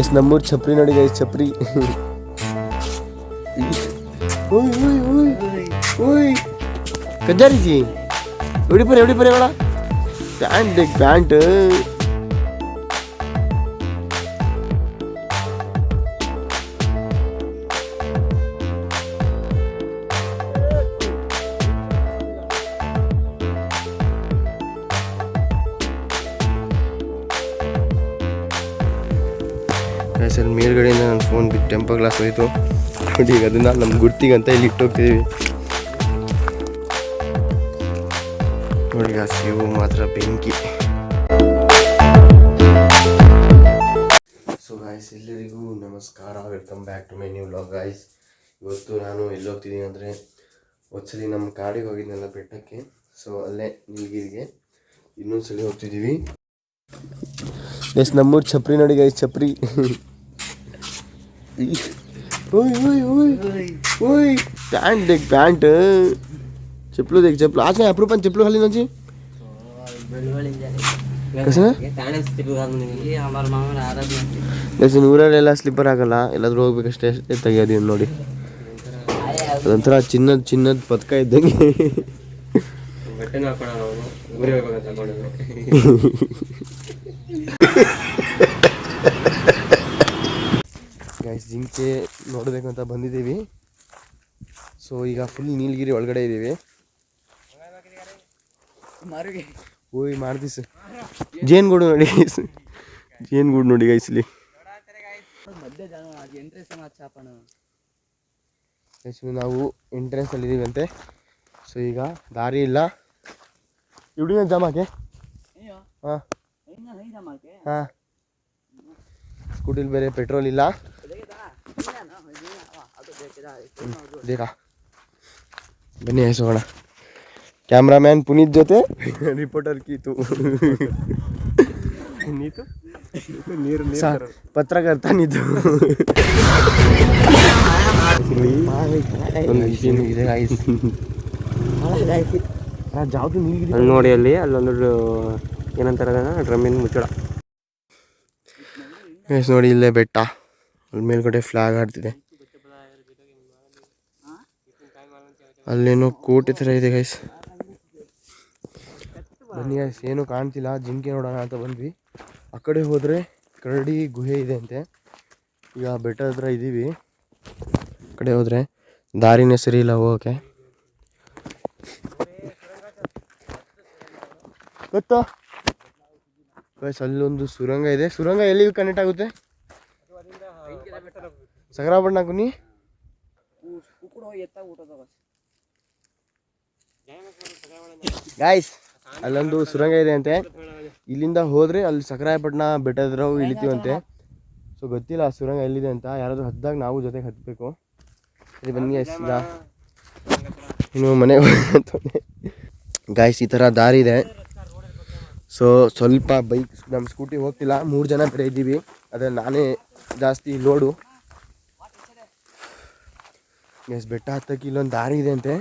S ನಮ್ಮೂರ್ ಛಪ್ರಿ ನೋಡಿ guys ಛಪ್ರಿ. ಕಜ್ಜಾರಿಜಿ ಎವಡಿ ಪರೆ ಎವಡಿ ಪರೆ ಬೇಡ ಪ್ಯಾಂಟ್ ಪ್ಯಾಂಟ್ ಸರ್ ಮೇಲ್ಗಡೆಯಿಂದ ನನ್ನ ಫೋನ್ ಬಿಟ್ಟು ಟೆಂಪರ್ ಗ್ಲಾಸ್ ಹೋಯಿತು. ನೋಡಿ ಈಗ ಅದನ್ನು ನಮ್ಮ ಗುರ್ತಿಗಂತ ಇಲ್ಲಿ ಇಟ್ಟೋಗ್ತಿದ್ದೀವಿ ನೋಡಿ ಆ ಸೀವು ಮಾತ್ರ ಬೆಂಕಿ. ಸೊ ಗಾಯ್ಸ್ ಎಲ್ಲರಿಗೂ ನಮಸ್ಕಾರ. Welcome back to my new vlog guys ಇವತ್ತು ನಾನು ಎಲ್ಲಿ ಹೋಗ್ತಿದ್ದೀನಿ ಅಂದರೆ ಒಂದ್ಸಲಿ ನಮ್ಮ ಕಾಡಿಗೆ ಹೋಗಿದ್ನಲ್ಲ ಬೆಟ್ಟಕ್ಕೆ. ಸೊ ಅಲ್ಲೇ ನೀಲಗಿರಿಗೆ ಇನ್ನೊಂದ್ಸಲಿ ಹೋಗ್ತಿದ್ದೀವಿ ಎಸ್ ನಮ್ಮೂರು ಛಪ್ರಿ ನೋಡಿ ಗಾಯ್ಸ್ ಛಪ್ರಿ. ప్యాంట్ దిగ్ ప్యాంట్ చెప్పులు దిగ్ చెప్పులు ఆసన అప్రూవ్ అని చెప్పులు కలిగి నుంచి ನೂರಲ್ಲಿ ಎಲ್ಲ ಸ್ಲಿಪ್ಪರ್ ಆಗಲ್ಲ. ಎಲ್ಲಾದ್ರೂ ಹೋಗ್ಬೇಕಷ್ಟೇ ತೆಗಿಯೋದು ನೋಡಿ. ಅದೊಂಥರ ಚಿನ್ನದ ಚಿನ್ನದ ಪದಕ ಇದ್ದಂಗೆ. ಬಟ್ಟೆ ಜಿಂಕೆ ನೋಡಬೇಕು ಅಂತ ಬಂದಿದ್ದೀವಿ. ಸೊ ಈಗ ಫುಲ್ ನೀಲಗಿರಿ ಒಳಗಡೆ ಇದ್ದೀವಿ. ಓಯ್ ಮಾಡ್ದಿಸ್ ಜೇನುಗೂಡು ನೋಡಿ. ಜೇನ್ ಜೇನ್ಗೂಡು ನೋಡಿ ಗೈಸ್ ಇಲ್ಲಿ. ನಾವು ಎಂಟ್ರೆನ್ಸ್ ಅಲ್ಲಿ ಇದೀವಿ ಅಂತೆ. ಸೊ ಈಗ ದಾರಿ ಇಲ್ಲ. ಇವ್ಡಿನ ಜಮಾಕೆ ಹಾಂ. ಹಾಂ. ಸ್ಕೂಟಿಲಿ ಬೇರೆ ಪೆಟ್ರೋಲ್ ಇಲ್ಲ. ಬನ್ನಿ ಹೆಸೋಣ ಕ್ಯಾಮ್ರಾಮ್ಯಾನ್ ಪುನೀತ್ ಜೊತೆ. ರಿಪೋರ್ಟರ್ ಕೀತು. ನೀತು ನೀರು ಪತ್ರಕರ್ತ ಅಲ್ಲಿ ನೋಡಿ ಅಲ್ಲಿ ಅಲ್ಲೊಂದು ಏನಂತಾರೆ ಡ್ರಮ್ಮಿನ ಮುಚ್ಚಳ ನೋಡಿ ಇಲ್ಲೇ ಬೆಟ್ಟ. ಅಲ್ಲಿ ಮೇಲ್ಗಡೆ ಫ್ಲಾಗ್ ಆಡ್ತಿದೆ ಅಲ್ಲೇನೋ ಕೋಟೆ ಥರ ಇದೆ ಗೈಸ್ ಬನ್ನಿ ಗೈಸ್ ಏನು ಕಾಣ್ತಿಲ್ಲ. ಜಿಂಕೆ ನೋಡೋಣ ಅಂತ ಬಂದ್ವಿ. ಆ ಕಡೆ ಹೋದರೆ ಕರಡಿ ಗುಹೆ ಇದೆ ಅಂತೆ. ಈಗ ಬೆಟ್ಟ ಹತ್ರ ಇದ್ದೀವಿ ಆ ಕಡೆ ಹೋದರೆ ದಾರಿನೇ ಸರಿ ಇಲ್ಲ ಹೋಗೋಕೆ. ಗೊತ್ತಾ? ಗೈಸ್ ಅಲ್ಲೊಂದು ಸುರಂಗ ಇದೆ. ಸುರಂಗ ಎಲ್ಲಿಗೆ ಕನೆಕ್ಟ್ ಆಗುತ್ತೆ? ಸಗರಾಬಣ್ಣ ಕುನಿ ಗಾಯ್ಸ್ ಅಲ್ಲೊಂದು ಸುರಂಗ ಇದೆ ಅಂತೆ. ಇಲ್ಲಿಂದ ಹೋದ್ರೆ ಅಲ್ಲಿ ಸಕರಾಯಪಟ್ಟಣ ಬೆಟ್ಟದ ಹತ್ರ ಹೋಗಿ ಇಳಿತೀವಂತೆ ಸೊ ಗೊತ್ತಿಲ್ಲ ಆ ಸುರಂಗ ಎಲ್ಲಿದೆ ಅಂತ. ಯಾರಾದ್ರೂ ಹದ್ದಾಗ ನಾವು ಜೊತೆಗೆ ಹತ್ಬೇಕು. ಸರಿ, ಬನ್ನಿ ಈಗ ಇನ್ನು ಮನೆಗೆ ಗಾಯ್ಸ್ ಈ ಥರ ದಾರಿ ಇದೆ. ಸೊ ಸ್ವಲ್ಪ ಬೈಕ್ ನಮ್ಮ ಸ್ಕೂಟಿ ಹೋಗ್ತಿಲ್ಲ. ಮೂರು ಜನ ಬೇರೆ ಇದ್ದೀವಿ. ಅದ್ರ ನಾನೇ ಜಾಸ್ತಿ ಲೋಡು ಎಸ್ ಬೆಟ್ಟ ಹತ್ತಕ್ಕೆ ಇಲ್ಲೊಂದು ದಾರಿ ಇದೆ ಅಂತೆ.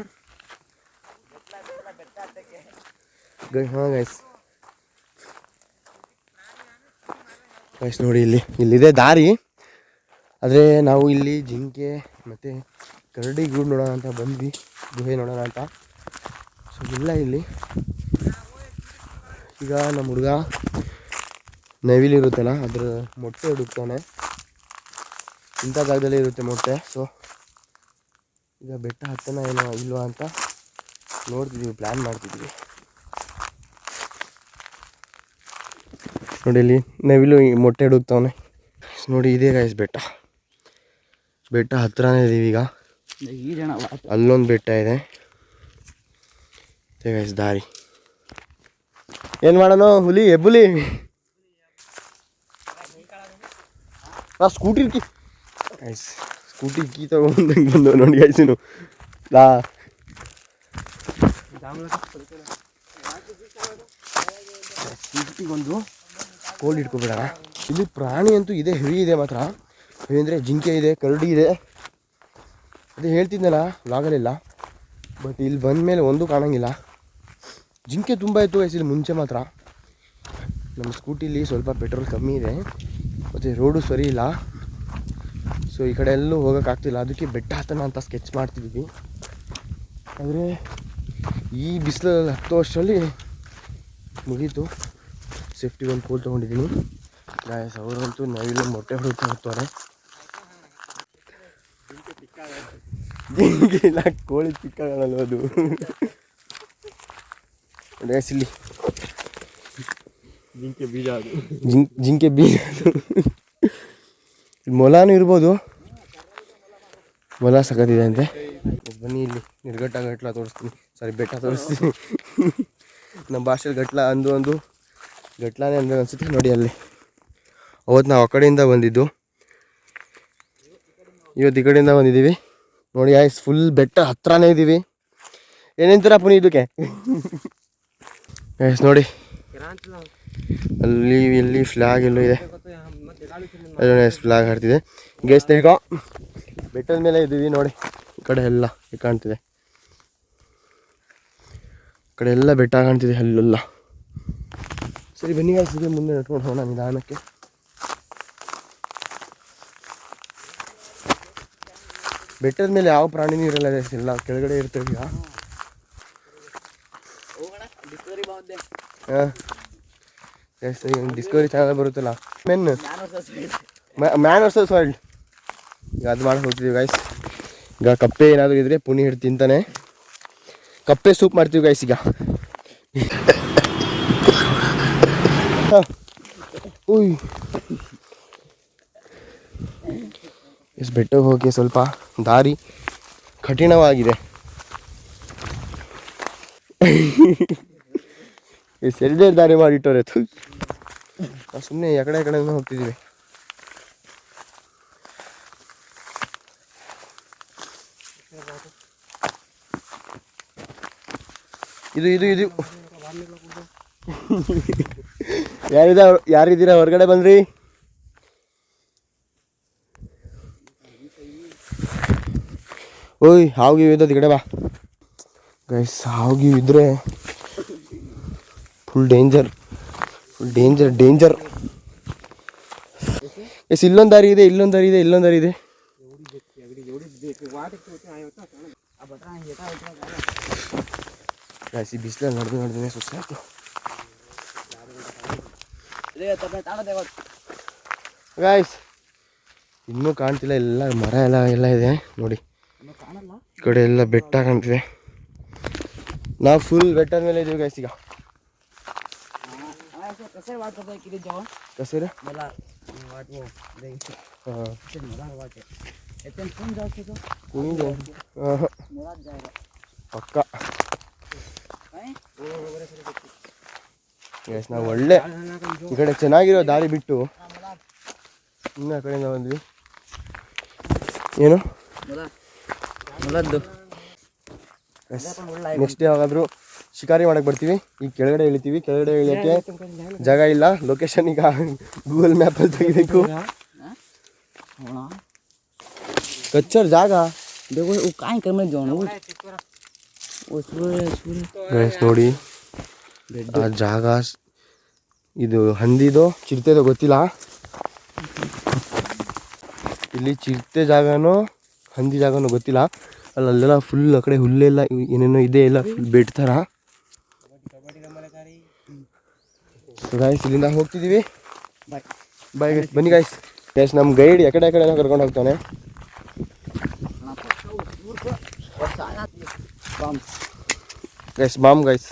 ಹಾಂ ಗೈಸ್ ಗೈಸ್ ನೋಡಿ ಇಲ್ಲಿ. ಇಲ್ಲಿದೆ ದಾರಿ. ಆದರೆ ನಾವು ಇಲ್ಲಿ ಜಿಂಕೆ ಮತ್ತು ಕರಡಿ ಗೂಡು ನೋಡೋಣ ಅಂತ ಬಂದ್ವಿ. ಗುಹೆ ನೋಡೋಣ ಅಂತ. ಸೊ ಇಲ್ಲ ಇಲ್ಲಿ. ಈಗ ನಮ್ಮ ಹುಡುಗ ನವಿಲು ಇರುತ್ತಲ್ಲ, ಅದ್ರ ಮೊಟ್ಟೆ ಹುಡುಕ್ತಾನೆ. ಇಂಥ ಜಾಗದಲ್ಲಿ ಇರುತ್ತೆ ಮೊಟ್ಟೆ. ಸೊ ಈಗ ಬೆಟ್ಟ ಹತ್ತನ ಏನೋ ಇಲ್ವಾ ಅಂತ ನೋಡ್ತಿದ್ವಿ ಪ್ಲ್ಯಾನ್ ಮಾಡ್ತಿದ್ದೀವಿ ನೋಡಿ ಇಲ್ಲಿ ನವಿಲು ಮೊಟ್ಟೆ ಇಡುತ್ತವನೆ. ನೋಡಿ ಇದೇ ಗಾಯ್ಸ್ ಬೆಟ್ಟ. ಬೆಟ್ಟ ಹತ್ರನೇ ಇದೀವಿ ಈಗ. ಅಲ್ಲೊಂದು ಬೆಟ್ಟ ಇದೆ. ಗಾಯ್ಸ್ ದಾರಿ. ಏನು ಮಾಡೋಣ ಹುಲಿ ಎಬ್ಬುಲಿ ಆ ಸ್ಕೂಟಿ ಗಾಯ್ಸ್ ಸ್ಕೂಟಿ ಕೀ ತಗೊಂಡು ಬಂದು ನೋಡಿ ಗಾಯ್ಸಿನು ಲಾ. ಸ್ಕೂಟಿಗೊಂದು ಕೋಲ್ಡ್ ಇಟ್ಕೊಬಿಡೋಣ. ಇಲ್ಲಿ ಪ್ರಾಣಿ ಅಂತೂ ಇದೆ ಹೆವಿ ಇದೆ ಮಾತ್ರ. ಅಂದರೆ ಜಿಂಕೆ ಇದೆ, ಕರಡಿ ಇದೆ. ಅದೇ ಹೇಳ್ತಿದ್ನಲ್ಲ, ಲಾಗಲಿಲ್ಲ. ಬಟ್ ಇಲ್ಲಿ ಬಂದ ಮೇಲೆ ಒಂದು ಕಾಣಂಗಿಲ್ಲ. ಜಿಂಕೆ ತುಂಬ ಇತ್ತು ಇಲ್ಲಿ ಮುಂಚೆ ಮಾತ್ರ. ನಮ್ಮ ಸ್ಕೂಟಿಲಿ ಸ್ವಲ್ಪ ಪೆಟ್ರೋಲ್ ಕಮ್ಮಿ ಇದೆ. ಮತ್ತು ರೋಡು ಸರಿ ಇಲ್ಲ. ಸೊ ಈ ಕಡೆ ಎಲ್ಲೂ ಹೋಗೋಕ್ಕಾಗ್ತಿಲ್ಲ ಅದಕ್ಕೆ ಬೆಟ್ಟ ಹತ್ತೋಣ ಅಂತ ಸ್ಕೆಚ್ ಮಾಡ್ತಿದ್ವಿ. ಆದರೆ ಈ ಬಿಸಿಲಲ್ಲಿ ಹತ್ತು ವರ್ಷದಲ್ಲಿ ಮುಗೀತು. ಸೇಫ್ಟಿ ಒಂದು ಪೋಲ್ ತೊಗೊಂಡಿದ್ದೀನಿ. ಗಾಯಸ್ ಅವರಂತೂ ನಾವಿಲ್ಲ ಮೊಟ್ಟೆ ಹೊಡೆದು ಹೋಗ್ತಾರೆ. ಇಲ್ಲ ಕೋಳಿ ಚಿಕ್ಕಾಗಲ್ಲ ಅದು. ಗಾಯಸ್ ಇಲ್ಲಿ. ಜಿಂಕೆ ಬೀಜ ಅದು. ಜಿಂಕ್ ಜಿಂಕೆ ಬೀಜ ಅದು. ಮೊಲಾನು ಇರ್ಬೋದು. ಮೊಲ ಸಕತ್ತಿದೆ ಅಂತೆ. ಬನ್ನಿ ಇಲ್ಲಿ. ನಿರ್ಗಟ್ಟ ಗಟ್ಲ ತೋರಿಸ್ತೀನಿ. ಸಾರಿ ಬೆಟ್ಟ ತೋರಿಸ್ತೀನಿ. ನಮ್ಮ ಭಾಷೆಯಲ್ಲಿ ಗಟ್ಲ ಅಂದು ಒಂದು ಗಟ್ಲಾನೇ ಅಂದ್ರೆ ಅನ್ಸುತ್ತೆ ನೋಡಿ ಅಲ್ಲಿ. ಅವತ್ತು ನಾವು ಆ ಕಡೆಯಿಂದ ಬಂದಿದ್ದು. ಇವತ್ತು ಈ ಕಡೆಯಿಂದ ಬಂದಿದ್ದೀವಿ. ನೋಡಿ ಆಯ್ಸ್ ಫುಲ್ ಬೆಟ್ಟ ಹತ್ರನೇ ಇದ್ದೀವಿ ಏನೇಂತೀರ ಪುನಿ ಇದಕ್ಕೆ? ಆಯ್ಸ್ ನೋಡಿ. ಅಲ್ಲಿ, ಇಲ್ಲಿ ಫ್ಲಾಗ್ ಎಲ್ಲೂ ಇದೆ. ಅಲ್ಲೇ ಫ್ಲಾಗ್ ಹಾಡ್ತಿದೆ ಗೇಸ್ ತಿರ್ಗೋ ಬೆಟ್ಟದ ಮೇಲೆ ಇದ್ದೀವಿ ನೋಡಿ. ಈ ಕಡೆ ಎಲ್ಲ ಕಾಣ್ತಿದೆ. ಈ ಕಡೆ ಎಲ್ಲ ಬೆಟ್ಟ ಕಾಣ್ತಿದೆ, ಅಲ್ಲೆಲ್ಲ. ಸರಿ ಬನ್ನಿ guys, ಹೀಗೆ ಮುಂದೆ ನಡ್ಕೊಂಡು ಹೋಗೋಣ ನಿಧಾನಕ್ಕೆ. ಬೆಟ್ಟದ ಮೇಲೆ ಯಾವ ಪ್ರಾಣಿನೂ ಇರಲ್ಲ ಎಲ್ಲ ಕೆಳಗಡೆ ಇರ್ತವೆ ಈಗ ಹಾಂ. ಡಿಸ್ಕವರಿ ಚಾನಲ್ ಬರುತ್ತಲ್ಲ. ಮೆನ್ ಮ್ಯಾನ್ ವರ್ಸಸ್ ವರ್ಲ್ಡ್ ಈಗ ಅದು ಮಾಡಿ ಹೋಗ್ತೀವಿ ಗೈಸ್ ಈಗ ಕಪ್ಪೆ ಏನಾದರೂ ಇದ್ರೆ ಪುಣಿ ಹಿಡ್ದು ತಿಂತಾನೆ. ಕಪ್ಪೆ ಸೂಪ್ ಮಾಡ್ತೀವಿ ಗೈಸ್ ಈಗ. ಉಯ್. ಇಸ್ ಬೆಟ್ಟಕ್ಕೆ ಹೋಗಿ ಸ್ವಲ್ಪ ದಾರಿ ಕಠಿಣವಾಗಿದೆ. ಎಲ್ಲೇ ದಾರಿ ಮಾಡಿಟ್ಟವ್ರೆ. ಸುಮ್ಮನೆ ಯಕಡೆ ಕಡೆ ಹೋಗ್ತಿದ್ದೀವಿ ಇದು ಇದು ಇದು. ಯಾರಿದ ಯಾರಿದ್ದೀರಾ? ಹೊರಗಡೆ ಬಂದ್ರಿ ಓಯ್ ಹಾವು ಇದ್ದದ್ದು ಕಡೆ ಬಾ. ಗೈಸ್ ಹಾವು ಇದ್ರೆ full danger full danger danger yes ಇಲ್ಲೊಂದು ದಾರಿ ಇದೆ, ಇಲ್ಲೊಂದು ದಾರಿ ಇದೆ, ಇಲ್ಲೊಂದು ದಾರಿ ಇದೆ. ಈ ಬಿಸಿಲಲ್ಲಿ ನಡೆದು ನಡೆದೇ ಸುಸ್ತಾಯ್ತು. ಗಾಯ್ಸ್ ಇನ್ನೂ ಕಾಣ್ತಿಲ್ಲ, ಎಲ್ಲ ಮರ ಎಲ್ಲ ಎಲ್ಲ ಇದೆ. ನೋಡಿ, ಈ ಕಡೆ ಎಲ್ಲ ಬೆಟ್ಟ ಕಾಣ್ತಿದೆ. ನಾವು ಫುಲ್ ಬೆಟ್ಟದ ಮೇಲೆ ಇದೀವಿ ಗಾಯ್ಸ್ ಈಗ. ಪಕ್ಕ. ಎಸ್ ನಾವು ಒಳ್ಳೆ ಈ ಕಡೆ ಚೆನ್ನಾಗಿರೋ ದಾರಿ ಬಿಟ್ಟು ಇನ್ನೂ ಆ ಕಡೆಯಿಂದ ಬಂದ್ವಿ. ಏನು? ಎಸ್ ನೆಕ್ಸ್ಟ್ ಯಾವಾಗಾದ್ರೂ ಶಿಕಾರಿ ಮಾಡಕ್ಕೆ ಬರ್ತೀವಿ. ಈಗ ಕೆಳಗಡೆ ಇಳಿತೀವಿ. ಕೆಳಗಡೆ ಇಳಿಯೋಕ್ಕೆ ಜಾಗ ಇಲ್ಲ. ಲೊಕೇಶನ್ ಈಗ ಗೂಗಲ್ ಮ್ಯಾಪಲ್ಲಿ ತೆಗಿಬೇಕು. ಕಚ್ಚರ್ ಜಾಗ. ನೋಡಿ. ಆ ಜಾಗ ಇದು ಹಂದಿದೋ ಚಿರತೆದೋ ಗೊತ್ತಿಲ್ಲ? ಇಲ್ಲಿ ಚಿರತೆ ಜಾಗನೋ ಹಂದಿ ಜಾಗನೋ ಗೊತ್ತಿಲ್ಲ. ಅಲ್ಲಿ ಅಲ್ಲೆಲ್ಲ ಫುಲ್ ಆ ಕಡೆ ಹುಲ್ಲೆಲ್ಲ ಏನೇನೋ ಇದೆ ಎಲ್ಲ ಫುಲ್ ಬೆಟ್ ಥರ. ಗಾಯ್ಸ್ ಇಲ್ಲಿಂದ ಹೋಗ್ತಿದ್ದೀವಿ. ಬಾಯ್ ಗೈಸ್ ಬನ್ನಿ ಗಾಯ್ಸ್ ಗೈಸ್ ನಮ್ಮ ಗೈಡ್ ಎಕಡೆ ಎಕಡೆ ಕರ್ಕೊಂಡು ಹೋಗ್ತಾನೆ. ಗೈಸ್ ಬಾಮ್ ಗೈಸ್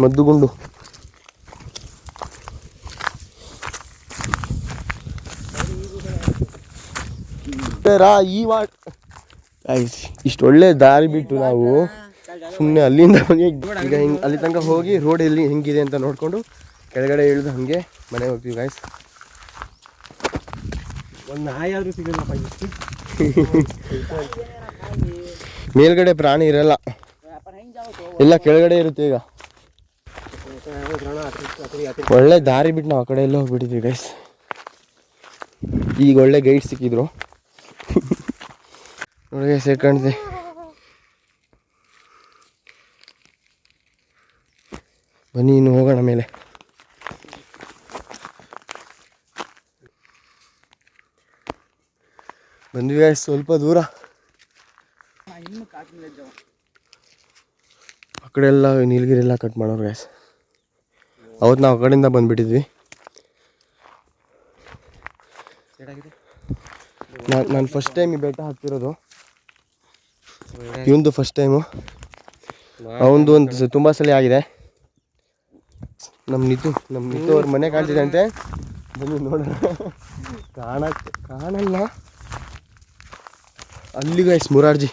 ಮದ್ದುಗುಂಡು. ಈ ವಾಟ್ ಇಷ್ಟು ಒಳ್ಳೆ ದಾರಿ ಬಿಟ್ಟು ನಾವು ಸುಮ್ಮನೆ ಅಲ್ಲಿಂದ ಹೋಗಿ ಈಗ ಹಿಂಗೆ ಅಲ್ಲಿ ತನಕ ಹೋಗಿ ರೋಡ್ ಎಲ್ಲಿ ಹೆಂಗಿದೆ ಅಂತ ನೋಡಿಕೊಂಡು ಕೆಳಗಡೆ ಇಳಿದು ಹಂಗೆ ಮನೆಗೆ ಹೋಗ್ತೀವಿ ಗಾಯ್ಸ್ ಒಂದು ನಾಯಿ ಆದರೂ ಮೇಲ್ಗಡೆ ಪ್ರಾಣಿ ಇರಲ್ಲ. ಎಲ್ಲ ಕೆಳಗಡೆ ಇರುತ್ತೆ ಈಗ. ಒಳ್ಳೆ ದಾರಿ ಬಿಟ್ಟು ನಾವು ಆ ಕಡೆ ಎಲ್ಲ ಹೋಗ್ಬಿಟ್ಟಿದ್ವಿ ಗೈಸ್ ಈಗ ಒಳ್ಳೆ ಗೈಡ್ ಸಿಕ್ಕಿದ್ರು. ನೋಡಿ ಸೆಕೆಂಡ್ದೆ ಬನ್ನಿ, ಇನ್ನು ಹೋಗೋಣ ಮೇಲೆ. ಬಂದ್ವಿ ಗೈಸ್ ಸ್ವಲ್ಪ ದೂರ. ಆ ಕಡೆ ಎಲ್ಲ ನೀಲಗಿರಿ ಎಲ್ಲ ಕಟ್ ಮಾಡೋರು ಗೈಸ್ ಅವತ್ತು ನಾವು ಆ ಕಡೆಯಿಂದ ಬಂದುಬಿಟ್ಟಿದ್ವಿ. ನಾನು ನಾನು ಫಸ್ಟ್ ಟೈಮ್ ಈ ಬೆಟ್ಟ ಹತ್ತಿರೋದು. ಇವಂದು ಫಸ್ಟ್ ಟೈಮು ಅವನದು ಒಂದು ತುಂಬ ಸಲ ಆಗಿದೆ. ನಮ್ಮ ನಿತು ನಮ್ಮ ನಿತು ಅವ್ರ ಮನೆ ಕಾಣ್ತಿದೆ ಅಂತೆ. ಬನ್ನಿ ನೋಡೋಣ. ಕಾಣ ಕಾಣಲ್ಲ. ಅಲ್ಲಿಗೆ ಗೈಸ್ ಮುರಾರ್ಜಿ.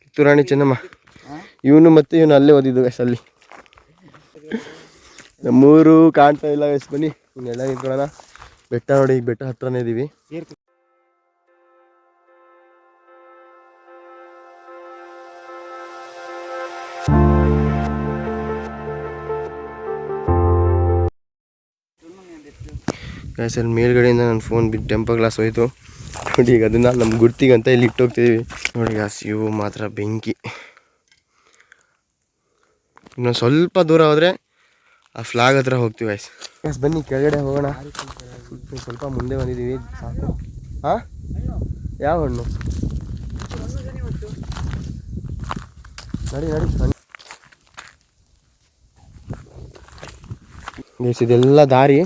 ಕಿತ್ತೂರಾಣಿ ಚೆನ್ನಮ್ಮ. ಇವನು ಮತ್ತೆ ಇವನು ಅಲ್ಲೇ ಓದಿದ್ದು ಗೈಸ್ ಅಲ್ಲಿ. ನಮ್ಮೂರು ಕಾಣ್ತಾ ಇಲ್ಲ ಗೈಸ್ ಬನ್ನಿ. ಹಿಂಗೆಲ್ಲ ನಿಂತ್ಕೊಳ್ಳೋಣ ಬೆಟ್ಟ ನೋಡಿ ಈಗ ಬೆಟ್ಟ ಹತ್ರನೇ ಗೈಸ್ ಅಲ್ಲಿ ಮೇಲ್ಗಡೆಯಿಂದ ನನ್ನ ಫೋನ್ ಬಿದ್ದು ಟೆಂಪರ್ ಗ್ಲಾಸ್ ಹೋಯಿತು. ನೋಡಿ, ಈಗ ಅದನ್ನು ನಮ್ಮ ಗುರ್ತಿಗಂತ ಇಲ್ಲಿ ಇಟ್ಟು ನೋಡಿ ಗ್ಯಾಸ್ ಇವು ಮಾತ್ರ ಬೆಂಕಿ. ಇನ್ನೊಂದು ಸ್ವಲ್ಪ ದೂರ ಹೋದರೆ ಆ ಫ್ಲಾಗ್ ಹತ್ರ ಹೋಗ್ತೀವಿ ಗೈಸ್ ಎಸ್ ಬನ್ನಿ, ಕೆಳಗಡೆ ಹೋಗೋಣ. ಸ್ವಲ್ಪ- ಸ್ವಲ್ಪ ಮುಂದೆ ಬಂದಿದ್ದೀವಿ. ಸಾಕು. ಹಾಂ? ಯಾವ ಹಣ್ಣು? ನಡಿ ನಡಿ ಗೈಸ್ ಇದೆಲ್ಲ ದಾರಿ,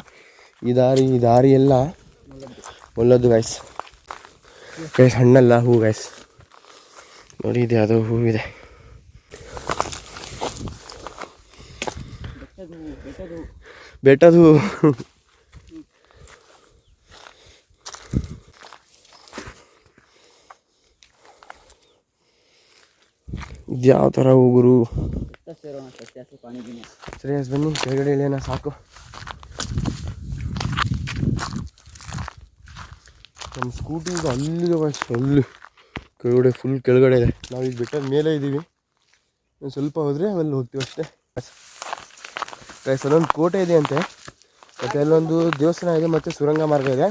ಈ ದಾರಿ ಈ ದಾರಿ ಎಲ್ಲ ಒಳ್ಳೋದು ಗೈಸ್ ಗೈಸ್ ಹಣ್ಣಲ್ಲ ಹೂ ಗೈಸ್ ನೋಡಿ, ಇದು ಯಾವುದೋ ಹೂವಿದೆ ಬೆಟ್ಟದು. ಯಾವ ಥರ ಉಗುರು ಶ್ರೇಯಸ್ ಬನ್ನಿ, ಕೆಳಗಡೆ ಇಳಿಯೋಣ, ಸಾಕು. ನಮ್ಮ ಸ್ಕೂಟಿ ಅಲ್ಲಿಗೆ ಬಸ್, ಅಲ್ಲಿ. ಕೆಳಗಡೆ ಫುಲ್ ಕೆಳಗಡೆ ಇದೆ. ನಾವು ಈಗ ಬೆಟ್ಟದ ಮೇಲೆ ಇದ್ದೀವಿ ಸ್ವಲ್ಪ ಹೋದರೆ ಅಲ್ಲಿ ಹೋಗ್ತೀವಿ ಅಷ್ಟೇ. ಗೈಸ್ ಅಲ್ಲೊಂದು ಕೋಟೆ ಇದೆ ಅಂತೆ. ಮತ್ತು ಅಲ್ಲೊಂದು ದೇವಸ್ಥಾನ ಇದೆ ಮತ್ತು ಸುರಂಗ ಮಾರ್ಗ ಇದೆ.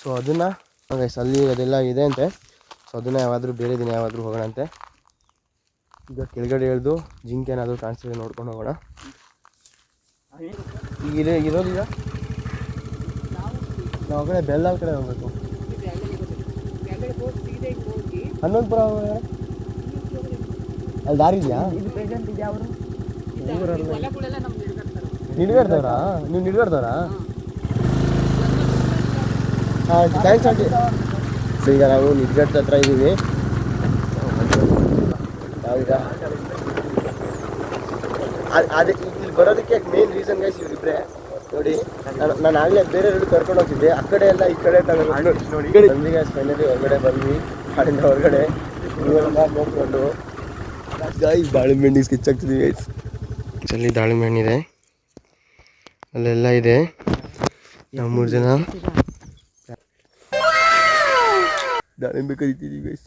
ಸೊ ಅದನ್ನು ಗೈಸ್ ಅಲ್ಲಿ ಅದೆಲ್ಲ ಇದೆ ಅಂತೆ. ಸೊ ಅದನ್ನು ಯಾವಾದರೂ ಬೇರೆ ದಿನ ಯಾವಾದರೂ ಹೋಗೋಣ ಅಂತೆ. ಈಗ ಕೆಳಗಡೆ ಇಳಿದು ಜಿಂಕೆ ಏನಾದರೂ ಕಾಣಿಸ್ತಿದೆ ನೋಡ್ಕೊಂಡು ಹೋಗೋಣ. ಈಗ ಇದೆ ಇರೋದಿಲ್ಲ ನಾವು ಆ ಕಡೆ ಬೆಲ್ಲ ಕಡೆ ಹೋಗ್ಬೇಕು. ಹನ್ನೊಂದುಪುರ ಹೋಗೋಣ ಅಲ್ಲಿ ದಾರಿ ಇದೆಯಾ ಇದು ಪ್ರೆಸೆಂಟ್ ಇದೆ ಅವರು ನಿಡ್ಗಡ್ದವ್ರಾ? ನೀವು ನಿಡ್ಗಡ್ದವ್ರಾ? ಹಾಂ ಥ್ಯಾಂಕ್ಸ್ ಆಂಟಿ. ಸೊ ಈಗ ನಾವು ನಿಡ್ಗಟ್ಟ ಹತ್ರ ಇದ್ದೀವಿ ನಾವೀಗ ಅದ್- ಇಲ್ಲಿ ಬರೋದಕ್ಕೆ ಮೇನ್ ರೀಸನ್ ಗೈಸ್ ಇವರಿಬ್ರೆ. ನೋಡಿ ನಾನು ನಾನು ಆಗಲೇ ಬೇರೆ ಎರಡು ಕರ್ಕೊಂಡು ಹೋಗ್ತಿದ್ದೆ. ಆ ಕಡೆ ಎಲ್ಲ ಈ ಕಡೆ ನೋಡಿ ಗೈಸ್ ಫೈನಲಿ ಹೊರಗಡೆ ಬಂದ್ವಿ. ಕಾಡಿಂದ ಹೊರಗಡೆ ನೋಡ್ಕೊಂಡು. ಗಾಯ್ಸ್ ದಾಳಿಂಬೆ ಹಣ್ಣಿಗೆ ಸ್ಕಿಚ್ ಆಗ್ತಿದ್ವಿ ಗೈಸ್ ಇಲ್ಲಿ ದಾಳಿಂಬೆ ಹಣ್ಣಿದೆ. ಅಲ್ಲೆಲ್ಲ ಇದೆ. ನಾವು ಮೂರು ಜನ ದಾಳಿಂಬೆ ಕರಿತಿದ್ದೀವಿ ಗೈಸ್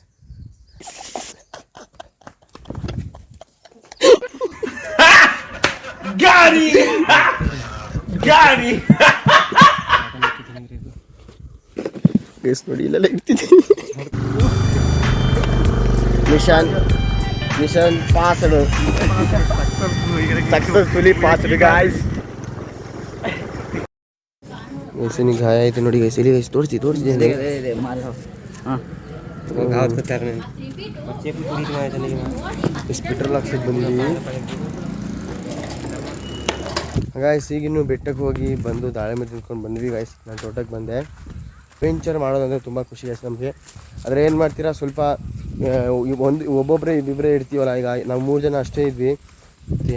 ಗೈಸ್ ನೋಡಿ ಇಲ್ಲೆಲ್ಲ ಇಡ್ತಿದ್ದೀನಿ mission mission pass successfully passed guys ಗೈಸನಿಗೆ ಗಾಯ ಐತೆ ನೋಡಿ ಗೈಸ್ ಇಲ್ಲಿ ಗೈಸ್ ತೋರಿಸಿ ತೋರಿಸಿ ಇದೆ ಇದೆ ಮಾರಿ ಹಾಂ. ಎಷ್ಟು ಪೆಟ್ರೋಲ್ ಹಾಕ್ಸಿದ್ದು ಬಂದಿದ್ದೀವಿ ಗಾಯ್ಸ್ ಈಗಿನ್ನು ಬೆಟ್ಟಕ್ಕೆ ಹೋಗಿ ಬಂದು ದಾಳಿಂಬೆ ತಿನ್ಕೊಂಡು ಬಂದ್ವಿ ಗಾಯ್ಸ್ ನಾನು ತೋಟಕ್ಕೆ ಬಂದೆ. ವೆಂಚರ್ ಮಾಡೋದಂದರೆ ತುಂಬ ಖುಷಿ ಆಯ್ತು ನಮಗೆ. ಆದರೆ ಏನು ಮಾಡ್ತೀರಾ ಸ್ವಲ್ಪ ಒಂದು ಒಬ್ಬೊಬ್ಬರೇ ಇಬ್ಬಿಬ್ಬರೇ ಇರ್ತೀವಲ್ಲ ಈಗ ನಾವು ಮೂರು ಜನ ಅಷ್ಟೇ ಇದ್ವಿ.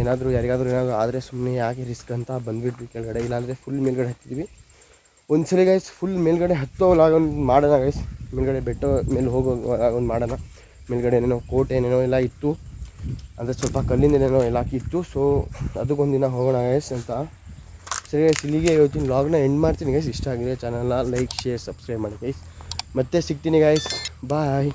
ಏನಾದರೂ ಯಾರಿಗಾದರೂ ಏನಾದರೂ ಆದರೆ ಸುಮ್ಮನೆ ಯಾಕೆ ರಿಸ್ಕ್ ಅಂತ ಬಂದ್ಬಿಟ್ವಿ ಕೆಳಗಡೆ. ಇಲ್ಲಾಂದರೆ ಫುಲ್ ಮೇಲ್ಗಡೆ ಹತ್ತಿದ್ವಿ. ಒಂದ್ಸಲಿ ಗೈಸ್ ಫುಲ್ ಮೇಲ್ಗಡೆ ಒಂದು ಮಾಡೋಣ ಗೈಸ್ ಮೇಲ್ಗಡೆ ಬೆಟ್ಟ ಮೇಲೆ ಹೋಗೋ ಒಂದು ಮಾಡೋಣ. ಮೇಲ್ಗಡೆ ಏನೇನೋ ಕೋಟೆ ಏನೇನೋ ಎಲ್ಲ ಇತ್ತು. ಅಂದರೆ ಸ್ವಲ್ಪ ಕಲ್ಲಿಂದ ಏನೇನೋ ಎಲ್ಲ ಇತ್ತು ಸೊ ಅದಕ್ಕೊಂದಿನ ಹೋಗೋಣ ಗೈಸ್ ಅಂತ. ಸರಿ ಗೈಸ್ ಇಲ್ಲಿಗೆ ಇವತ್ತಿನ ಲಾಗ್ನ ಎಂಡ್ ಮಾಡ್ತೀನಿ ಗೈಸ್ ಇಷ್ಟ ಆಗಿದೆ ಚಾನಲ್ನ ಲೈಕ್ ಶೇರ್ ಸಬ್ಸ್ಕ್ರೈಬ್ ಮಾಡಿ ಗೈಸ್ ಮತ್ತೆ ಸಿಗ್ತೀನಿ ಗೈಸ್ ಬಾಯ್